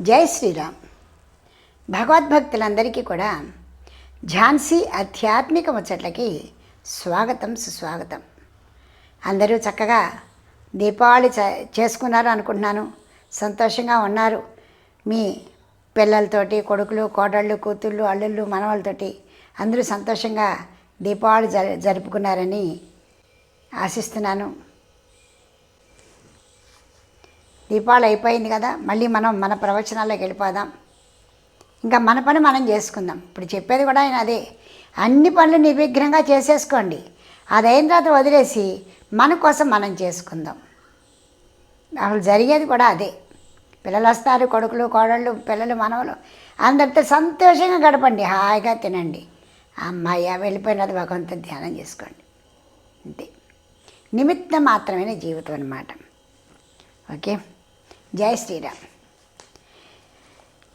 జై శ్రీరామ్. భగవద్భక్తులందరికీ కూడా ఝాన్సీ ఆధ్యాత్మిక ముచ్చట్లకి స్వాగతం సుస్వాగతం. అందరూ చక్కగా దీపావళి చేసుకున్నారు అనుకుంటున్నాను. సంతోషంగా ఉన్నారు. మీ పిల్లలతోటి కొడుకులు కోడళ్ళు కూతుళ్ళు అల్లుళ్ళు మనవాళ్ళతోటి అందరూ సంతోషంగా దీపావళి జ జరుపుకున్నారని ఆశిస్తున్నాను. దీపావళి అయిపోయింది కదా మళ్ళీ మనం మన ప్రవచనాల్లోకి వెళ్ళిపోదాం. ఇంకా మన పని మనం చేసుకుందాం. ఇప్పుడు చెప్పేది కూడా ఆయన అదే. అన్ని పనులు నిర్విఘ్నంగా చేసేసుకోండి. అదైన తర్వాత వదిలేసి మన కోసం మనం చేసుకుందాం. అసలు జరిగేది కూడా అదే. పిల్లలు వస్తారు కొడుకులు కోడళ్ళు పిల్లలు మనవలు. అందరితో సంతోషంగా గడపండి హాయిగా తినండి. అమ్మాయి వెళ్ళిపోయినది భగవంతుని ధ్యానం చేసుకోండి. అంతే. నిమిత్తం మాత్రమే జీవితం అన్నమాట. ఓకే? జై శ్రీరామ్.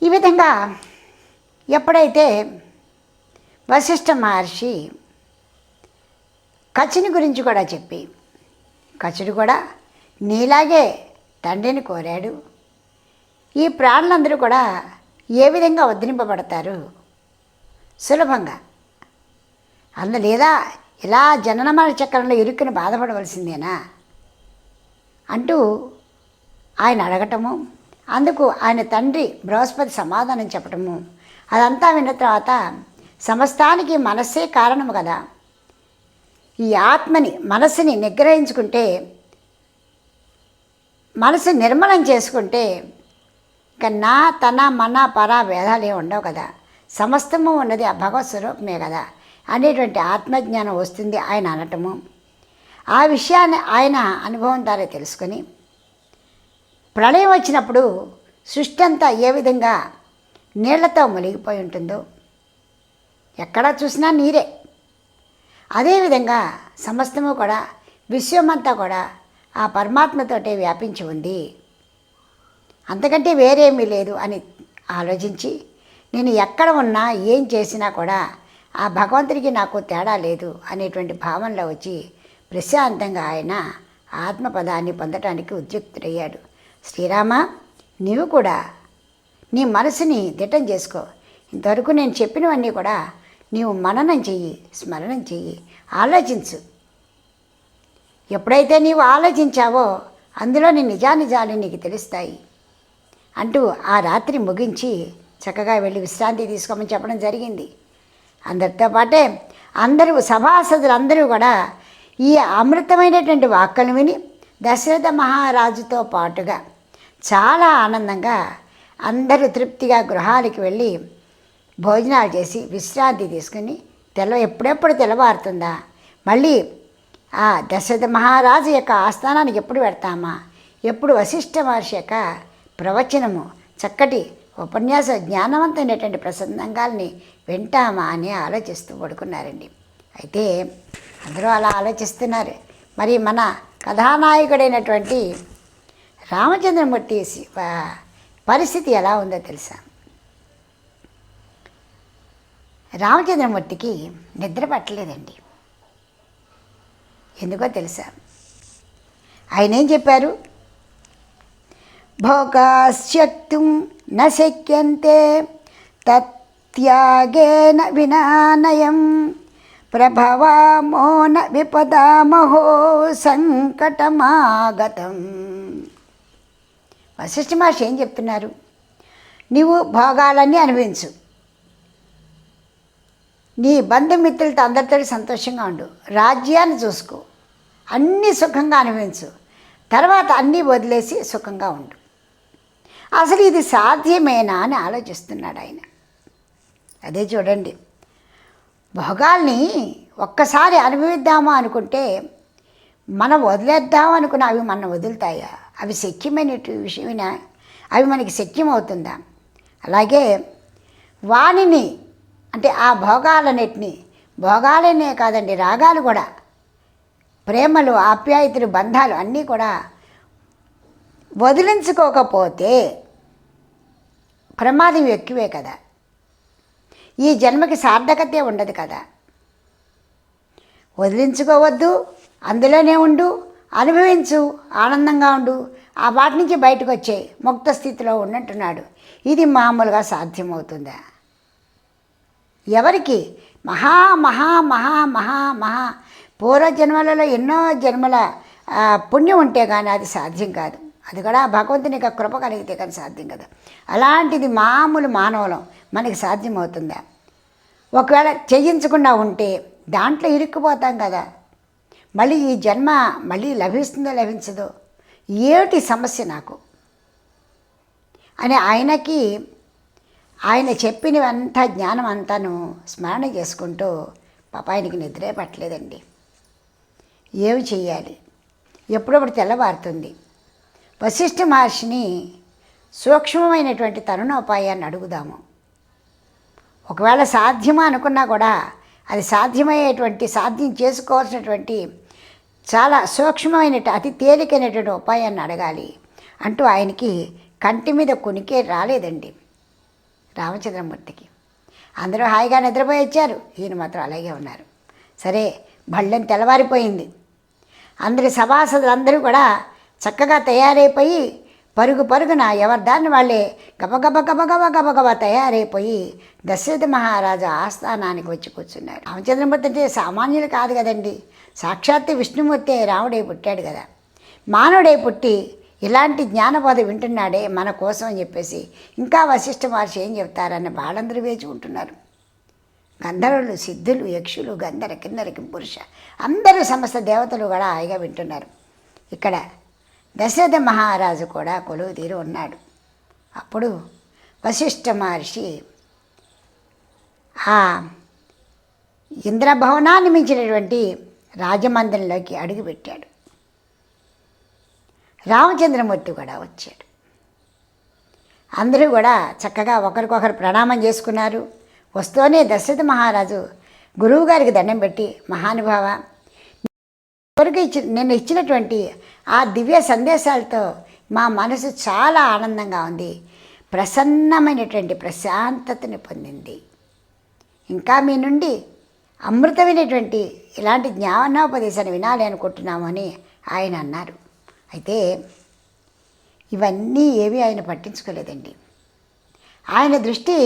ఈ విధంగా ఎప్పుడైతే వశిష్ఠ మహర్షి కచుని గురించి కూడా చెప్పి కచుడు కూడా నీలాగే తండ్రిని కోరాడు. ఈ ప్రాణులందరూ కూడా ఏ విధంగా ఉద్ధరింపబడతారు? సులభంగా. అందు లేదా ఇలా జనన చక్రంలో ఇరుక్కుని బాధపడవలసిందేనా? అంటూ ఆయన అడగటము అందుకు ఆయన తండ్రి బృహస్పతి సమాధానం చెప్పటము. అదంతా విన్న తర్వాత సమస్తానికి మనస్సే కారణము కదా. ఈ ఆత్మని మనసుని నిగ్రహించుకుంటే మనసు నిర్మలం చేసుకుంటే ఇక నా తన మన పర భేదాలు ఏమి ఉండవు కదా. సమస్తము ఉన్నది ఆ భగవత్ స్వరూపమే కదా. అనేటువంటి ఆత్మజ్ఞానం వస్తుంది ఆయన అనటము. ఆ విషయాన్ని ఆయన అనుభవం ద్వారా తెలుసుకొని ప్రళయం వచ్చినప్పుడు సృష్టి అంతా ఏ విధంగా నీళ్ళతో మునిగిపోయి ఉంటుందో ఎక్కడ చూసినా నీరే. అదేవిధంగా సమస్తము కూడా విశ్వమంతా కూడా ఆ పరమాత్మతోటే వ్యాపించి ఉంది. అంతకంటే వేరేమీ లేదు అని ఆలోచించి నేను ఎక్కడ ఉన్నా ఏం చేసినా కూడా ఆ భగవంతుడికి నాకు తేడా లేదు అనేటువంటి భావనలో వచ్చి ప్రశాంతంగా ఆయన ఆత్మపదాన్ని పొందటానికి ఉద్యుక్తుడయ్యాడు. శ్రీరామ నీవు కూడా నీ మనసుని దిట్టం చేసుకో. ఇంతవరకు నేను చెప్పినవన్నీ కూడా నీవు మననం చెయ్యి స్మరణం చెయ్యి ఆలోచించు. ఎప్పుడైతే నీవు ఆలోచించావో అందులోని నిజానిజాలు నీకు తెలుస్తాయి. అంటూ ఆ రాత్రి ముగించి చక్కగా వెళ్ళి విశ్రాంతి తీసుకోమని చెప్పడం జరిగింది. అందరితో పాటే అందరూ సభాసదులు అందరూ కూడా ఈ అమృతమైనటువంటి వాక్కులు విని దశరథ మహారాజుతో పాటుగా చాలా ఆనందంగా అందరూ తృప్తిగా గృహాలకి వెళ్ళి భోజనాలు చేసి విశ్రాంతి తీసుకుని తెల్ల ఎప్పుడెప్పుడు తెల్లవారుతుందా? మళ్ళీ ఆ దశరథ మహారాజు యొక్క ఆస్థానానికి ఎప్పుడు పెడతామా ఎప్పుడు వశిష్ఠ మహర్షి యొక్క ప్రవచనము చక్కటి ఉపన్యాస జ్ఞానవంతమైనటువంటి ప్రసంగాల్ని వింటామా అని ఆలోచిస్తూ పడుకున్నారండి. అయితే అందరూ అలా ఆలోచిస్తున్నారు. మరి మన కథానాయకుడైనటువంటి రామచంద్రమూర్తి పరిస్థితి ఎలా ఉందో తెలుసా? రామచంద్రమూర్తికి నిద్ర పట్టలేదండి. ఎందుకో తెలుసా? ఆయన ఏం చెప్పారు? భోగాశక్తుం నశక్యంతే తత్యాగేన వినానయం ప్రభవామో న విపదామహో సంకటమాగతం. వశిష్ఠ మహర్షి ఏం చెప్తున్నారు? నీవు భోగాలన్నీ అనుభవించు. నీ బంధుమిత్రులతో అందరితో సంతోషంగా ఉండు. రాజ్యాన్ని చూసుకో. అన్నీ సుఖంగా అనుభవించు. తర్వాత అన్నీ వదిలేసి సుఖంగా ఉండు. అసలు ఇది సాధ్యమేనా అని ఆలోచిస్తున్నాడు ఆయన. అదే చూడండి. భోగాల్ని ఒక్కసారి అనుభవిద్దామా అనుకుంటే మనం వదిలేద్దాం అనుకున్న అవి మనం వదులుతాయా? అవి శక్యమైన విషయమైన అవి మనకి శక్యం అవుతుందా అలాగే వాణిని అంటే ఆ భోగాలన్నిటినీ భోగాలనే కాదండి రాగాలు కూడా ప్రేమలు ఆప్యాయతలు బంధాలు అన్నీ కూడా వదిలించుకోకపోతే ప్రమాదం ఎక్కువే కదా. ఈ జన్మకి సార్థకతే ఉండదు కదా. వదిలించుకోవద్దు అందులోనే ఉండు అనుభవించు ఆనందంగా ఉండు. ఆ వాటి నుంచి బయటకు వచ్చే ముక్త స్థితిలో ఉన్నట్టున్నాడు. ఇది మామూలుగా సాధ్యమవుతుందా? ఎవరికి? మహా మహా మహా మహా మహా. పూర్వ జన్మలలో ఎన్నో జన్మల పుణ్యం ఉంటే కానీ అది సాధ్యం కాదు. అది కూడా భగవంతుని యొక్క కృప కలిగితే కానీ సాధ్యం కదా. అలాంటిది మామూలు మానవులం మనకి సాధ్యమవుతుందా? ఒకవేళ చేయించకుండా ఉంటే దాంట్లో ఇరుక్కుపోతాం కదా. మళ్ళీ ఈ జన్మ మళ్ళీ లభిస్తుందో లభించదో ఏమిటి సమస్య నాకు? అని ఆయనకి ఆయన చెప్పినవంతా జ్ఞానం అంతాను స్మరణ చేసుకుంటూ పాప ఆయనకి నిద్రే పట్టలేదండి. ఏమి చేయాలి ఎప్పుడప్పుడు తెల్లవారుతుంది. వశిష్ఠ మహర్షిని సూక్ష్మమైనటువంటి తరుణోపాయాన్ని అడుగుదాము. ఒకవేళ సాధ్యమా అనుకున్నా కూడా అది సాధ్యమయ్యేటువంటి సాధ్యం చేసుకోవాల్సినటువంటి చాలా సూక్ష్మమైన అతి తేలికైనటువంటి ఉపాయాన్ని అడగాలి. అంటూ ఆయనకి కంటి మీద కునికే రాలేదండి రామచంద్రమూర్తికి. అందరూ హాయిగా నిద్రపోయి వచ్చారు ఈయన మాత్రం అలాగే ఉన్నారు. సరే భళ్ళెం తెల్లవారిపోయింది. అందరి సభాసదులందరూ కూడా చక్కగా తయారైపోయి పరుగు పరుగున ఎవరిదాన్ని వాళ్ళే గబగబ గబగబ గబగబ తయారైపోయి దశరథ మహారాజు ఆస్థానానికి వచ్చి కూర్చున్నారు. రామచంద్రమూర్తి అంటే సామాన్యులు కాదు కదండి. సాక్షాత్తు విష్ణుమూర్తి రాముడై పుట్టాడు కదా. మానవుడై పుట్టి ఇలాంటి జ్ఞానబోధ వింటున్నాడే మన కోసం అని చెప్పేసి ఇంకా వశిష్ఠ మహర్షి ఏం చెప్తారని వాళ్ళందరూ వేచి ఉంటున్నారు. గంధర్వులు సిద్ధులు యక్షులు గంధర కిన్నరికి పురుష అందరూ సమస్త దేవతలు కూడా హాయిగా వింటున్నారు. ఇక్కడ దశరథ మహారాజు కూడా కొలువు తీరు ఉన్నాడు. అప్పుడు వశిష్ఠ మహర్షి ఆ ఇంద్రభవనాన్ని మించినటువంటి రాజమందిరంలోకి అడుగుపెట్టాడు రామచంద్రమూర్తి కూడా వచ్చాడు. అందరూ కూడా చక్కగా ఒకరికొకరు ప్రణామం చేసుకున్నారు. వస్తూనే దశరథ మహారాజు గురువుగారికి దండం పెట్టి మహానుభావ కొరకు ఇచ్చి నేను ఇచ్చినటువంటి ఆ దివ్య సందేశాలతో మా మనసు చాలా ఆనందంగా ఉంది. ప్రసన్నమైనటువంటి ప్రశాంతతని పొందింది. ఇంకా మీ నుండి అమృతమైనటువంటి ఇలాంటి జ్ఞానోపదేశాన్ని వినాలి అనుకుంటున్నాము అని ఆయన అన్నారు. అయితే ఇవన్నీ ఏవి ఆయన పట్టించుకోలేదండి. ఆయన దృష్టి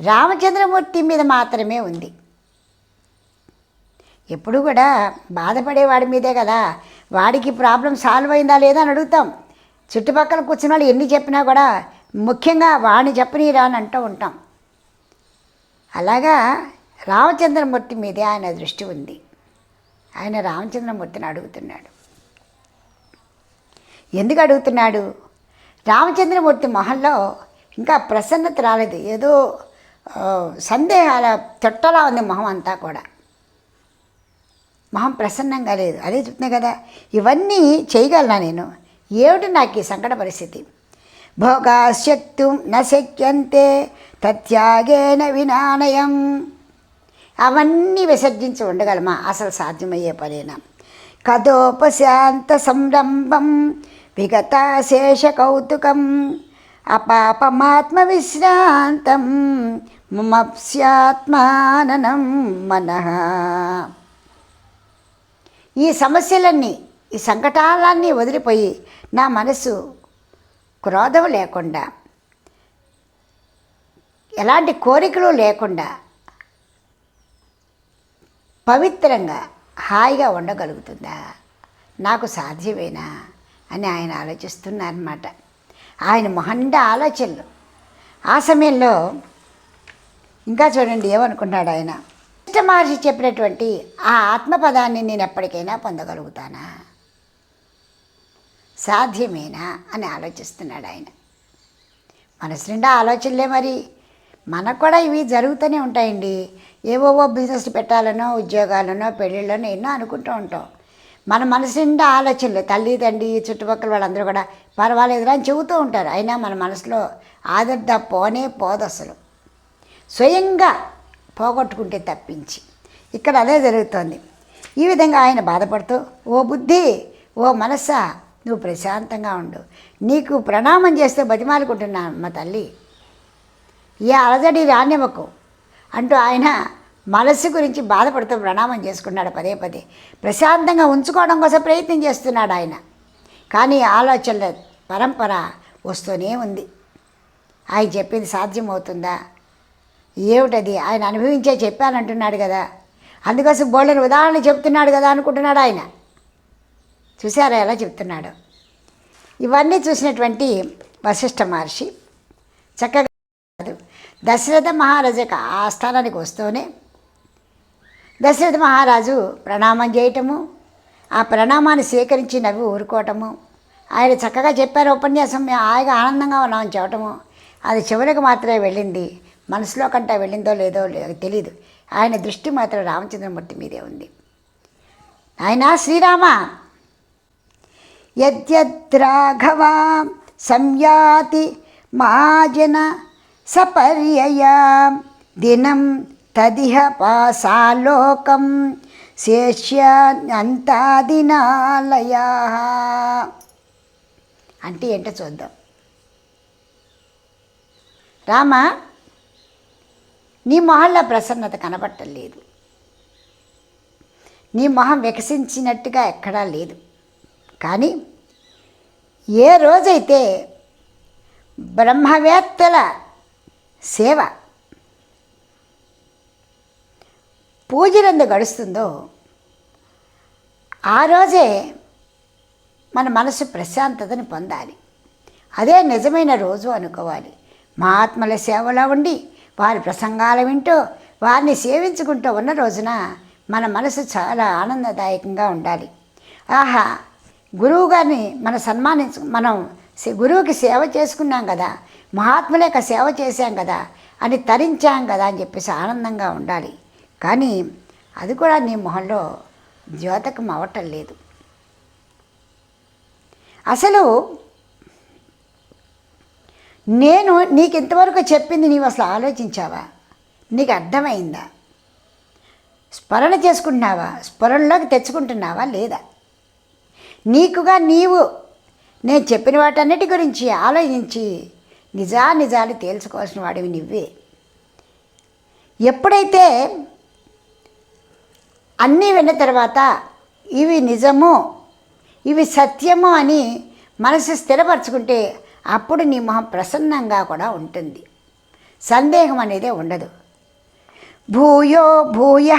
రామచంద్రమూర్తి మీద మాత్రమే ఉంది. ఎప్పుడు కూడా బాధపడేవాడి మీదే కదా. వాడికి ప్రాబ్లం సాల్వ్ అయిందా లేదా అని అడుగుతాం. చుట్టుపక్కల కూర్చున్న వాళ్ళు ఎన్ని చెప్పినా కూడా ముఖ్యంగా వాడిని చెప్పనీరా అని అంటూ ఉంటాం. అలాగా రామచంద్రమూర్తి మీదే ఆయన దృష్టి ఉంది. ఆయన రామచంద్రమూర్తిని అడుగుతున్నాడు. ఎందుకు అడుగుతున్నాడు? రామచంద్రమూర్తి మొహంలో ఇంకా ప్రసన్నత రాలేదు. ఏదో సందేహాల తొట్టలా ఉంది మొహం అంతా కూడా. మహం ప్రసన్నంగా లేదు. అదే చెప్తున్నా కదా ఇవన్నీ చేయగలనా నేను? ఏమిటి నాకు ఈ సంకట పరిస్థితి? భోగాశక్తు నశక్యంతే తత్యాగేన వినానయం. అవన్నీ విసర్జించి ఉండగలమా? అసలు సాధ్యమయ్యే పనేనా? కథోపశాంత సంరంభం విగతాశేష కౌతుకం అపాపమాత్మ విశ్రాంతం మమస్యాత్మాననం మనః. ఈ సమస్యలన్నీ ఈ సంకటాలన్నీ వదిలిపోయి నా మనసు క్రోధం లేకుండా ఎలాంటి కోరికలు లేకుండా పవిత్రంగా హాయిగా ఉండగలుగుతుందా? నాకు సాధ్యమేనా? అని ఆయన ఆలోచిస్తున్నారన్నమాట. ఆయన మొహండ ఆలోచనలు. ఆ సమయంలో ఇంకా చూడండి ఏమనుకున్నాడు ఆయన? మహర్షి చెప్పినటువంటి ఆ ఆత్మపదాన్ని నేను ఎప్పటికైనా పొందగలుగుతానా? సాధ్యమేనా అని ఆలోచిస్తున్నాడు ఆయన. మనసు నిండా ఆలోచనలే మరి. మనకు కూడా ఇవి జరుగుతూనే ఉంటాయండి. ఏవోవో బిజినెస్ పెట్టాలనో ఉద్యోగాలనో పెళ్ళిళ్ళనో ఎన్నో అనుకుంటూ ఉంటాం. మన మనసు నిండా ఆలోచనలు తల్లి తండ్రి చుట్టుపక్కల వాళ్ళందరూ కూడా పర్వాలేదురా అని చెబుతూ ఉంటారు. అయినా మన మనసులో ఆదర్ద పోనే పోదు అసలు స్వయంగా పోగొట్టుకుంటే తప్పించి. ఇక్కడ అదే జరుగుతోంది. ఈ విధంగా ఆయన బాధపడుతూ ఓ బుద్ధి ఓ మనస్సా నువ్వు ప్రశాంతంగా ఉండు. నీకు ప్రణామం చేస్తే బతిమాలుకుంటున్నాను మా తల్లి. ఏ అలజడి రానివ్వకు అంటూ ఆయన మనస్సు గురించి బాధపడుతూ ప్రణామం చేసుకున్నాడు పదే పదే. ప్రశాంతంగా ఉంచుకోవడం కోసం ప్రయత్నం చేస్తున్నాడు ఆయన. కానీ ఆలోచనల పరంపర వస్తూనే ఉంది. ఆయన చెప్పింది సాధ్యమవుతుందా? ఏమిటది? ఆయన అనుభవించే చెప్పానంటున్నాడు కదా. అందుకోసం బోళ్ళని ఉదాహరణ చెప్తున్నాడు కదా అనుకుంటున్నాడు ఆయన. చూసారా ఎలా చెప్తున్నాడు? ఇవన్నీ చూసినటువంటి వశిష్ఠ మహర్షి చక్కగా దశరథ మహారాజు ఆ స్థానానికి వస్తూనే దశరథ మహారాజు ప్రణామం చేయటము ఆ ప్రణామాన్ని స్వీకరించి నవ్వి ఊరుకోవటము ఆయన చక్కగా చెప్పారు ఉపన్యాసం మేము హాయిగా ఆనందంగా ఉన్నామని చెప్పటము. అది చివరికి మాత్రమే వెళ్ళింది. మనసులో కంటే వెళ్ళిందో లేదో తెలియదు ఆయన దృష్టి మాత్రం రామచంద్రమూర్తి మీదే ఉంది. ఆయన శ్రీరామ! యద్యద్రాఘవా సంయాతి మహాజన సపర్యయా దినం తదిహ పాసాలోకం శేష్యంతాదినాలయా అంటే ఏంటో చూద్దాం. రామ! నీ మొహంలో ప్రసన్నత కనబట్టలేదు నీ మొహం వికసించినట్టుగా ఎక్కడా లేదు. కానీ ఏ రోజైతే బ్రహ్మవేత్తల సేవ పూజలందు గడుస్తుందో ఆ రోజే మన మనసు ప్రశాంతతని పొందాలి. అదే నిజమైన రోజు అనుకోవాలి. మహాత్మల సేవలో ఉండి వారి ప్రసంగాలు వింటూ వారిని సేవించుకుంటూ ఉన్న రోజున మన మనసు చాలా ఆనందదాయకంగా ఉండాలి. ఆహా గురువు గారిని మన సన్మానించు మనం గురువుకి సేవ చేసుకున్నాం కదా మహాత్ముల యొక్క సేవ చేశాం కదా అని తరించాం కదా అని చెప్పేసి ఆనందంగా ఉండాలి. కానీ అది కూడా నీ మొహంలో ద్యోతకం అవ్వటం లేదు. అసలు నేను నీకు ఇంతవరకు చెప్పింది నీవు అసలు ఆలోచించావా? నీకు అర్థమైందా? స్మరణ చేసుకుంటున్నావా? స్మరణలోకి తెచ్చుకుంటున్నావా లేదా? నీకుగా నీవు నేను చెప్పిన వాటన్నిటి గురించి ఆలోచించి నిజా నిజాలు తేల్చుకోవాల్సిన వాడివి నువ్వే ఎప్పుడైతే అన్నీ విన్న తర్వాత ఇవి నిజము ఇవి సత్యము అని మనసు స్థిరపరచుకుంటే అప్పుడు నీ మొహం ప్రసన్నంగా కూడా ఉంటుంది. సందేహం అనేదే ఉండదు. భూయో భూయ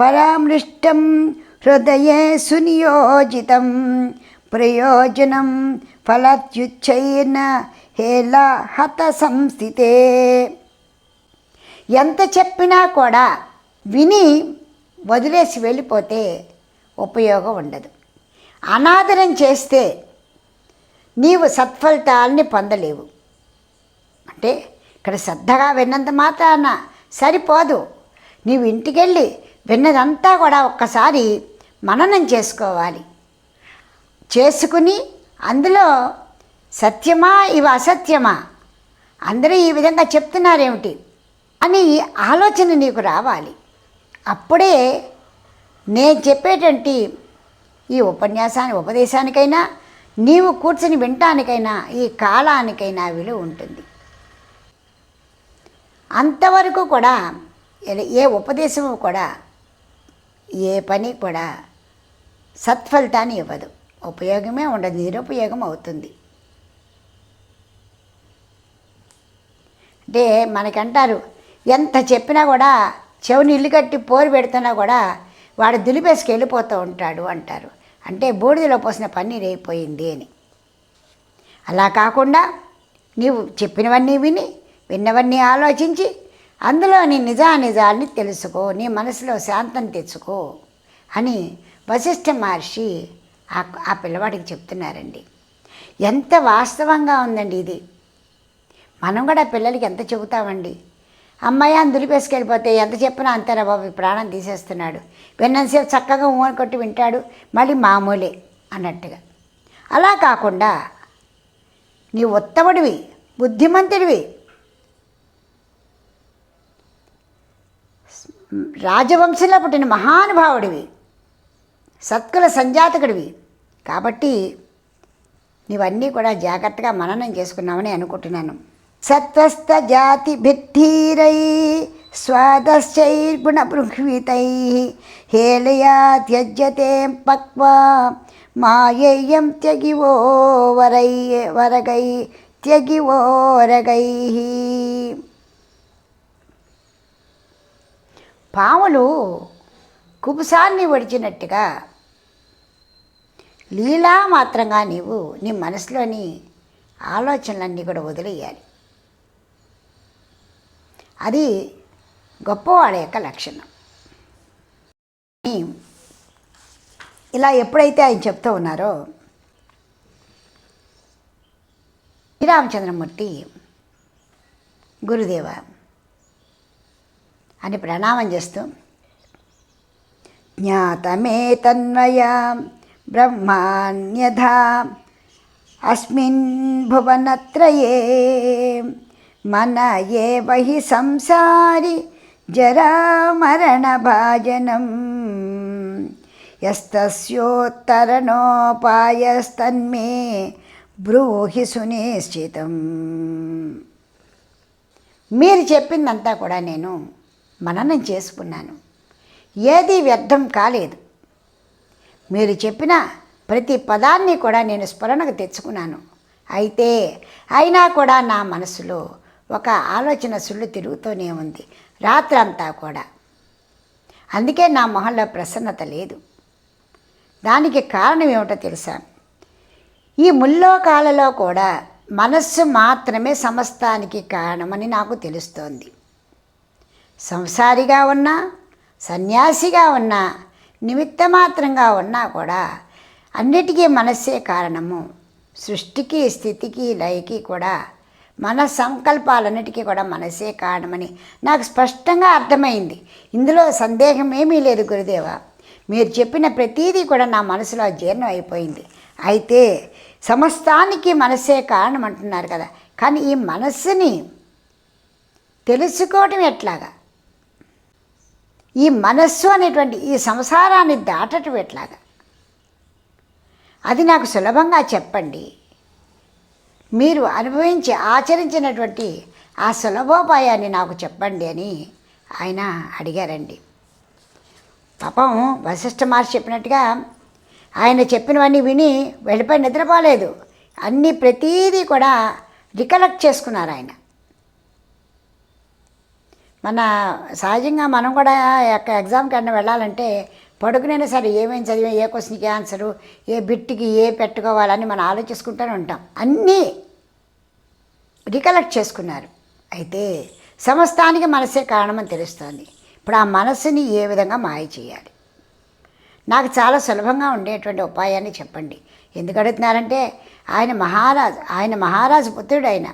పరామృష్టం హృదయే సునియోజితం ప్రయోజనం ఫలత్యుచ్చైన హేళ హత సంస్థితే. ఎంత చెప్పినా కూడా విని వదిలేసి వెళ్ళిపోతే ఉపయోగం ఉండదు. అనాదరం చేస్తే నీవు సత్ఫలితాలని పొందలేవు. అంటే ఇక్కడ శ్రద్ధగా విన్నంత మాత్రాన సరిపోదు. నీవు ఇంటికెళ్ళి విన్నదంతా కూడా ఒక్కసారి మననం చేసుకోవాలి. చేసుకుని అందులో సత్యమా ఇవి అసత్యమా? అందరూ ఈ విధంగా చెప్తున్నారేమిటి? అని ఆలోచన నీకు రావాలి. అప్పుడే నేను చెప్పేటువంటి ఈ ఉపన్యాసాన్ని ఉపదేశానికైనా నీవు కూర్చుని వినటానికైనా ఈ కాలానికైనా విలువ ఉంటుంది. అంతవరకు కూడా ఏ ఉపదేశము కూడా ఏ పని కూడా సత్ఫలితాన్ని ఇవ్వదు. ఉపయోగమే ఉండదు నిరుపయోగం అవుతుంది. అంటే మనకంటారు ఎంత చెప్పినా కూడా చెవిని ఇల్లు కట్టి పోరు పెడుతున్నా కూడా వాడు దులిపేసుకు వెళ్ళిపోతూ ఉంటాడు అంటారు. అంటే బూడిదలో పోసిన పన్నీరు అయిపోయింది అని. అలా కాకుండా నీవు చెప్పినవన్నీ విని విన్నవన్నీ ఆలోచించి అందులోని నిజానిజాల్ని తెలుసుకో నీ మనసులో శాంతం తెచ్చుకో అని వశిష్ఠ మహర్షి ఆ ఆ పిల్లవాడికి చెప్తున్నారండి. ఎంత వాస్తవంగా ఉందండి ఇది. మనం కూడా పిల్లలకి ఎంత చెబుతామండి? అమ్మాయి అని దులిపేసుకెళ్ళిపోతే ఎంత చెప్పినా అంతేరా బాబు ఈ ప్రాణం తీసేస్తున్నాడు. విన్నంతసేపు చక్కగా ఊని కొట్టి వింటాడు మళ్ళీ మామూలే అన్నట్టుగా. అలా కాకుండా నీ ఉత్తముడివి బుద్ధిమంతుడివి. రాజవంశంలో పుట్టిన మహానుభావుడివి సత్కుల సంజాతకుడివి. కాబట్టి నీవన్నీ కూడా జాగ్రత్తగా మననం చేసుకున్నామని అనుకుంటున్నాను. సత్వస్థ జాతి భిత్తీరై స్వాదశ్చైర్గుణబృహ్వితై హేళయా త్యజ్యతే పక్వా మాయేయం త్యగివో వరై వరగై త్యగివోరగై పాములు కుపుసాన్ని ఒడిచినట్టుగా లీలా మాత్రంగా నీవు నీ మనసులోని ఆలోచనలన్నీ కూడా వదిలేయాలి. అది గొప్పవాడి యొక్క లక్షణం. ఇలా ఎప్పుడైతే ఆయన చెప్తూ ఉన్నారో శ్రీరామచంద్రమూర్తి గురుదేవ అని ప్రణామం చేస్తూ జ్ఞాతమే తన్మయ బ్రహ్మాన్యథ అస్మిన్ భువనత్రయే మన ఏ వహి సంసారి జరామరణభాజనం ఎస్తస్యోత్తరణోపాయస్తన్మే బ్రూహి సునిశ్చితం. మీరు చెప్పిందంతా కూడా నేను మననం చేసుకున్నాను. ఏది వ్యర్థం కాలేదు. మీరు చెప్పిన ప్రతి పదాన్ని కూడా నేను స్మరణకు తెచ్చుకున్నాను. అయితే అయినా కూడా నా మనసులో ఒక ఆలోచన సుళ్ళు తిరుగుతూనే ఉంది రాత్రంతా కూడా. అందుకే నా మొహంలో ప్రసన్నత లేదు. దానికి కారణం ఏమిటో తెలుసా? ఈ ముల్లోకాలలో కూడా మనస్సు మాత్రమే సమస్తానికి కారణమని నాకు తెలుస్తోంది. సంసారిగా ఉన్నా సన్యాసిగా ఉన్నా నిమిత్త మాత్రంగా ఉన్నా కూడా అన్నిటికీ మనస్సే కారణము. సృష్టికి స్థితికి లయకి కూడా మన సంకల్పాలన్నిటికీ కూడా మనసే కారణమని నాకు స్పష్టంగా అర్థమైంది. ఇందులో సందేహం ఏమీ లేదు గురుదేవ. మీరు చెప్పిన ప్రతీదీ కూడా నా మనసులో జీర్ణం అయిపోయింది. అయితే సమస్తానికి మనసే కారణం అంటున్నారు కదా. కానీ ఈ మనస్సుని తెలుసుకోవటం ఎట్లాగా? ఈ మనస్సు అనేటువంటి ఈ సంసారాన్ని దాటటం ఎట్లాగా? అది నాకు సులభంగా చెప్పండి. మీరు అనుభవించి ఆచరించినటువంటి ఆ సులభోపాయాన్ని నాకు చెప్పండి అని ఆయన అడిగారండి. పాపం వశిష్ఠ మహర్షి చెప్పినట్టుగా ఆయన చెప్పినవన్నీ విని వెళ్ళిపోయి నిద్రపోలేదు. అన్నీ ప్రతీదీ కూడా రికలెక్ట్ చేసుకున్నారు ఆయన. మన సహజంగా మనం కూడా యొక్క ఎగ్జామ్కి అన్న వెళ్ళాలంటే పడుకునైనా సరే ఏమేమి చదివా ఏ క్వశ్చన్కి ఆన్సరు ఏ బిట్కి ఏ పెట్టుకోవాలని మనం ఆలోచించుకుంటూనే ఉంటాం. అన్నీ రికలెక్ట్ చేసుకున్నారు. అయితే సమస్తానికి మనసే కారణమని తెలుస్తోంది. ఇప్పుడు ఆ మనస్సుని ఏ విధంగా మాయ చేయాలి? నాకు చాలా సులభంగా ఉండేటువంటి ఉపాయాన్ని చెప్పండి. ఎందుకు అడుగుతున్నారంటే ఆయన మహారాజు ఆయన మహారాజు పుత్రుడు ఆయన.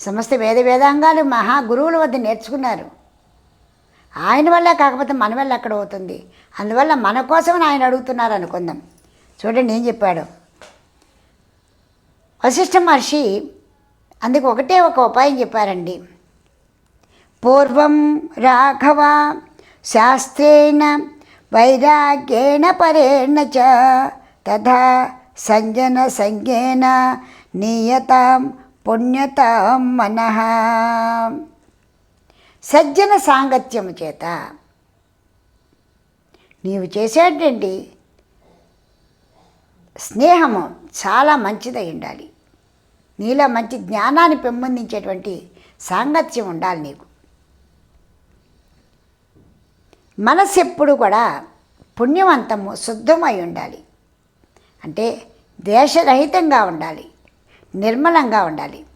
సమస్త వేద వేదాంగాలు మహా గురువుల వద్ద నేర్చుకున్నారు. ఆయన వల్ల కాకపోతే మన వల్ల ఎక్కడ అవుతుంది? అందువల్ల మన కోసం ఆయన అడుగుతున్నారు అనుకుందాం. చూడండి ఏం చెప్పాడు. వశిష్ఠ మహర్షి అందుకు ఒకటే ఒక ఉపాయం చెప్పారండి. పూర్వం రాఘవ శాస్త్రేణ వైరాగ్యేణ పరేణ చ తథా సంజన సంజ్ఞేన నియతాం పుణ్యతాం మనః సజ్జన సాంగత్యము చేత. నీవు చేసేటండి స్నేహము చాలా మంచిదై ఉండాలి. నీలో మంచి జ్ఞానాన్ని పెంపొందించేటువంటి సాంగత్యం ఉండాలి నీకు. మనసు ఎప్పుడు కూడా పుణ్యవంతము శుద్ధమై ఉండాలి. అంటే దేశరహితంగా ఉండాలి నిర్మలంగా ఉండాలి.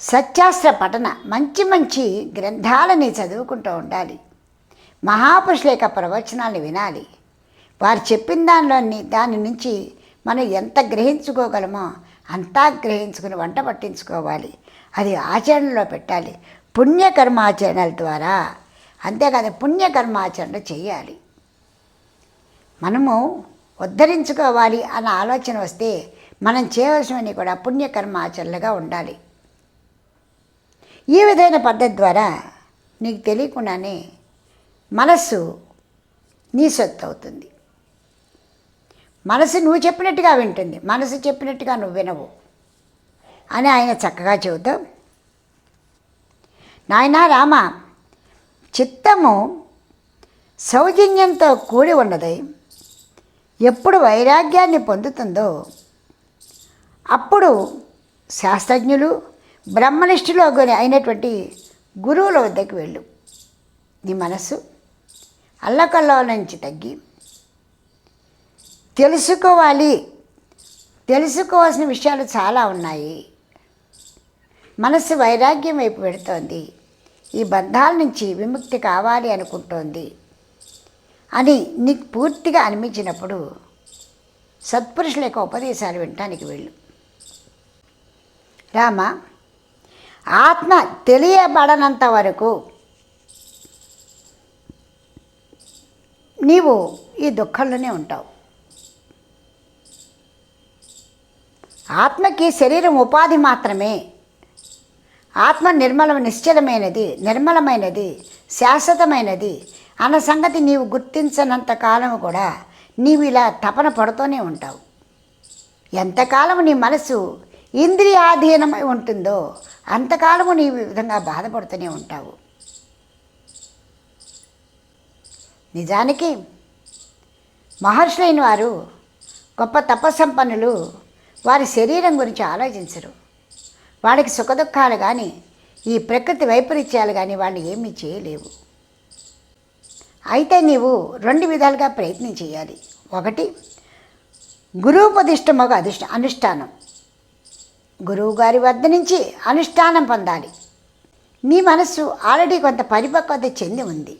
సత్యాస్త్ర పఠన మంచి మంచి గ్రంథాలని చదువుకుంటూ ఉండాలి. మహాపురుషుల యొక్క ప్రవచనాలు వినాలి. వారు చెప్పిన దానిలోని దాని నుంచి మనం ఎంత గ్రహించుకోగలమో అంతా గ్రహించుకుని వంట పట్టించుకోవాలి. అది ఆచరణలో పెట్టాలి. పుణ్యకర్మాచరణల ద్వారా. అంతేకాదు పుణ్యకర్మాచరణ చేయాలి. మనము ఉద్ధరించుకోవాలి అన్న ఆలోచన వస్తే మనం చేయవలసినవి కూడా పుణ్యకర్మాచరణలుగా ఉండాలి. ఈ విధమైన పద్ధతి ద్వారా నీకు తెలియకుండానే మనస్సు నీ సొత్తు అవుతుంది. మనసు నువ్వు చెప్పినట్టుగా వింటుంది. మనసు చెప్పినట్టుగా నువ్వు వినవు. అని ఆయన చక్కగా చెబుతూ. నాయనా రామ చిత్తము సౌజన్యంతో కూడి ఉన్నది ఎప్పుడు వైరాగ్యాన్ని పొందుతుందో అప్పుడు శాస్త్రజ్ఞులు బ్రహ్మనిష్ఠులు అయినటువంటి గురువుల వద్దకు వెళ్ళు. నీ మనసు అల్లకల్లో నుంచి తగ్గి తెలుసుకోవాలి. తెలుసుకోవాల్సిన విషయాలు చాలా ఉన్నాయి. మనస్సు వైరాగ్యం వైపు పెడుతోంది ఈ బంధాల నుంచి విముక్తి కావాలి అనుకుంటోంది. అని నీకు పూర్తిగా అనిపించినప్పుడు సత్పురుషుల యొక్క ఉపదేశాలు వినటానికి వెళ్ళు. రామ ఆత్మ తెలియబడనంత వరకు నీవు ఈ దుఃఖంలోనే ఉంటావు. ఆత్మకి శరీరం ఉపాధి మాత్రమే. ఆత్మ నిర్మల నిశ్చలమైనది నిర్మలమైనది శాశ్వతమైనది అన్న సంగతి నీవు గుర్తించనంత కాలం కూడా నీవు ఇలా తపన పడుతూనే ఉంటావు. ఎంతకాలం నీ మనసు ఇంద్రియాధీనమై ఉంటుందో అంతకాలము నీవు విధంగా బాధపడుతూనే ఉంటావు. నిజానికి మహర్షులైన వారు గొప్ప తపస్సంపన్నులు వారి శరీరం గురించి ఆలోచించరు. వాళ్ళకి సుఖదుఖాలు కానీ ఈ ప్రకృతి వైపరీత్యాలు కానీ వాళ్ళు ఏమీ చేయలేవు. అయితే నీవు రెండు విధాలుగా ప్రయత్నం చేయాలి. ఒకటి గురువుపదిష్టం అధిష్ట అనుష్ఠానం. గురువు గారి వద్ద నుంచి అనుష్ఠానం పొందాలి. నీ మనస్సు ఆల్రెడీ కొంత పరిపక్వత చెంది ఉంది.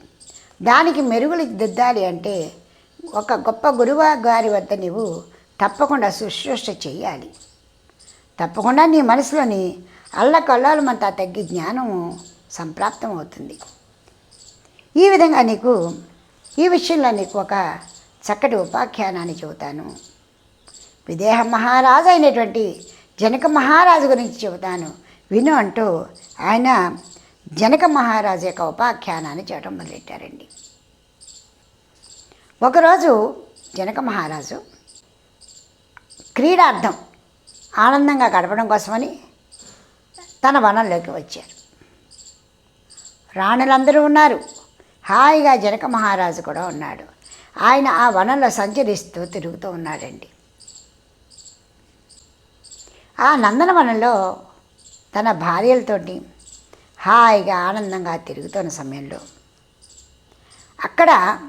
దానికి మెరుగులు దిద్దాలి అంటే ఒక గొప్ప గురువు గారి వద్ద నీవు తప్పకుండా శుశ్రూష చేయాలి తప్పకుండా నీ మనసులోని అల్లకల్లోలమంతా తగ్గి జ్ఞానము సంప్రాప్తం అవుతుంది. ఈ విధంగా నీకు ఈ విషయంలో నీకు ఒక చక్కటి ఉపాఖ్యానాన్ని చెబుతాను. విదేహ మహారాజు అయినటువంటి జనక మహారాజు గురించి చెబుతాను. విను అంటూ ఆయన జనక మహారాజు యొక్క ఉపాఖ్యానాన్ని చేయడం మొదలెట్టారండి. ఒకరోజు జనక మహారాజు క్రీడార్థం ఆనందంగా గడపడం కోసమని తన వనంలోకి వచ్చారు. రాణులందరూ ఉన్నారు. హాయిగా జనక మహారాజు కూడా ఉన్నాడు. ఆయన ఆ వనంలో సంచరిస్తూ తిరుగుతూ ఉన్నాడండి. ఆ నందనవనంలో తన భార్యలతోటి హాయిగా ఆనందంగా తిరుగుతున్న సమయంలో అక్కడ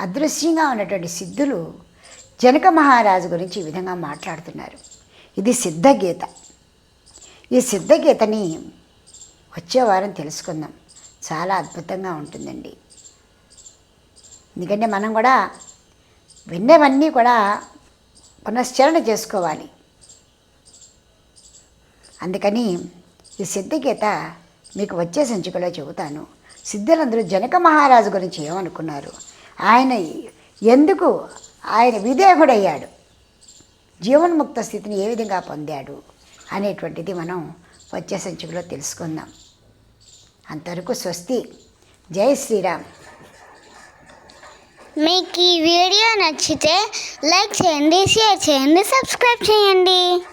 అదృశ్యంగా ఉన్నటువంటి సిద్ధులు జనక మహారాజు గురించి ఈ విధంగా మాట్లాడుతున్నారు. ఇది సిద్ధగీత. ఈ సిద్ధగీతని వచ్చే వారం తెలుసుకుందాం. చాలా అద్భుతంగా ఉంటుందండి. ఎందుకంటే మనం కూడా విన్నవన్నీ కూడా పునశ్చరణ చేసుకోవాలి. అందుకని ఈ సిద్ధగీత మీకు వచ్చే సంచికలో చెబుతాను. సిద్ధులందరూ జనక మహారాజు గురించి ఏమనుకున్నారు? ఆయన ఎందుకు ఆయన విదేహుడయ్యాడు? జీవన్ముక్త స్థితిని ఏ విధంగా పొందాడు? అనేటువంటిది మనం వచ్చే సంచికలో తెలుసుకుందాం. అంతవరకు స్వస్తి. జై శ్రీరామ్. మీకు ఈ వీడియో నచ్చితే లైక్ చేయండి షేర్ చేయండి సబ్స్క్రైబ్ చేయండి.